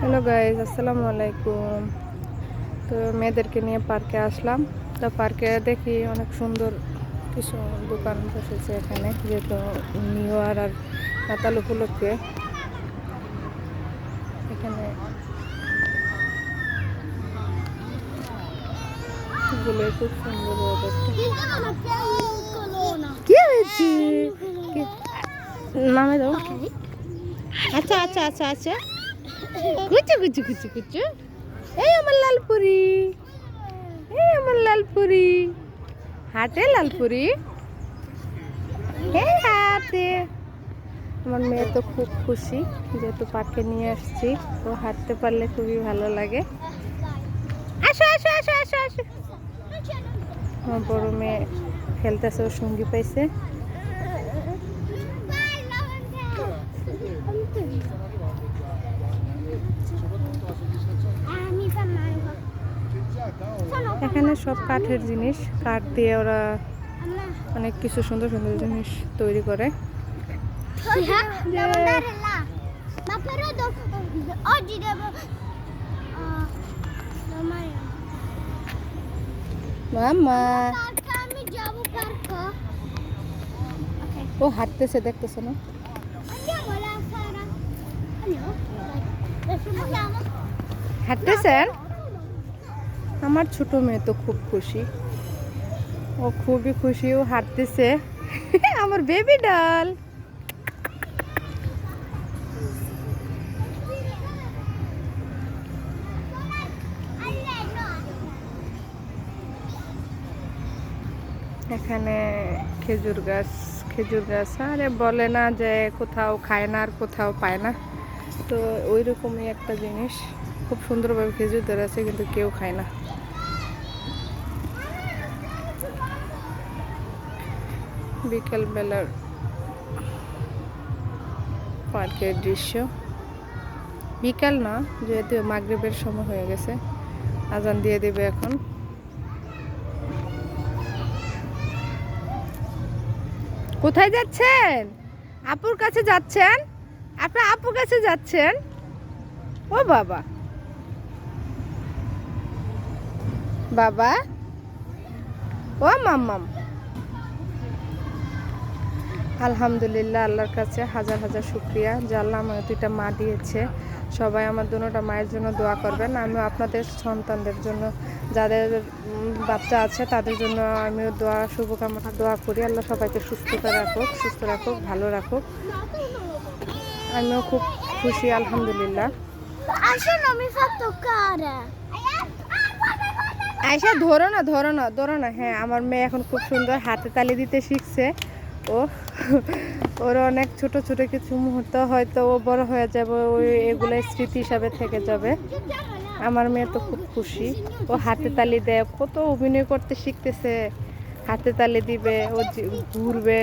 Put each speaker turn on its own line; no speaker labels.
Hello guys আসসালামু আলাইকুম তো মেয়েদেরকে নিয়ে পার্কে আসলাম। তো পার্কে দেখি অনেক সুন্দর কিছু দোকান বসেছে এখানে, যেহেতু নিউ ইয়ার আর নাতাল উপলক্ষে। এখানে খুব সুন্দর কি হয়েছে? নামে দাও। আচ্ছা আচ্ছা আচ্ছা আচ্ছা। কুচু কুচু কুচু কুচু এই আমার লালপুরি এই আমার লালপুরি হাটে লালপুরি এই হাটে আমার মেয়ে তো খুব খুশি, যেহেতু পার্কে নিয়ে আসছি, তো হাঁটতে পারলে খুবই ভালো লাগে। আসো আসো আসো আসো আসো। আমার বড় মেয়ে খেলতেছে, ও সঙ্গী পাইছে। এখানে সব কাঠের জিনিস, কাঠ দিয়ে ওরা অনেক কিছু সুন্দর সুন্দর জিনিস তৈরি করে। ও হাঁটতেছে, দেখতেছো হাঁটতেছেন? আমার ছোট মেয়ে তো খুব খুশি। ও খুবই খুশি, ও হাঁটতেছে। আমার বেবি ডাল এখানে খেজুর গাছ খেজুর গাছ। আরে বলে না যে কোথাও খায় না আর কোথাও পায় না। তো ওই রকমই একটা জিনিস। খুব সুন্দরভাবে খেজুর ধরে আছে, কিন্তু কেউ খায় না। বিকেল বেলার পার্কের দৃশ্য। বিকাল না, যেহেতু মাগরিবের সময় হয়ে গেছে, আজান দিয়ে দেবে এখন। কোথায় যাচ্ছেন? আপুর কাছে যাচ্ছেন? আপনার আপুর কাছে যাচ্ছেন? ও বাবা। বাবা? ও মাম্মাম। আলহামদুলিল্লাহ আল্লাহর কাছে হাজার হাজার শুক্রিয়া। যে আল্লাহ আমার দুইটা মা দিয়েছে। সবাই আমার দুটা মায়ের জন্য দোয়া করবেন। আমিও আপনাদের সন্তানদের জন্য যাদের বাচ্চা আছে তাদের জন্য আমিও দোয়া শুভকামনা দোয়া করি। আল্লাহ সবাইকে সুস্থতা রাখুক সুস্থ রাখুক ভালো রাখুক। আমিও খুব খুশি আলহামদুলিল্লাহ. আয়সা ধরো না ধরো না ধরো না। হ্যাঁ আমার মেয়ে এখন খুব সুন্দর হাতে তালি দিতে শিখছে। ও ওর অনেক ছোট ছোট কিছু মুহূর্ত, হয়তো ও বড় হয়ে যাবে ওই এগুলো স্মৃতি হিসাবে থেকে যাবে। আমার মেয়ে তো খুব খুশি। ও হাতে তালি দেয়, কত অভিনয় করতে শিখতেছে। হাতে তালি দিবে, ও ঘুরবে।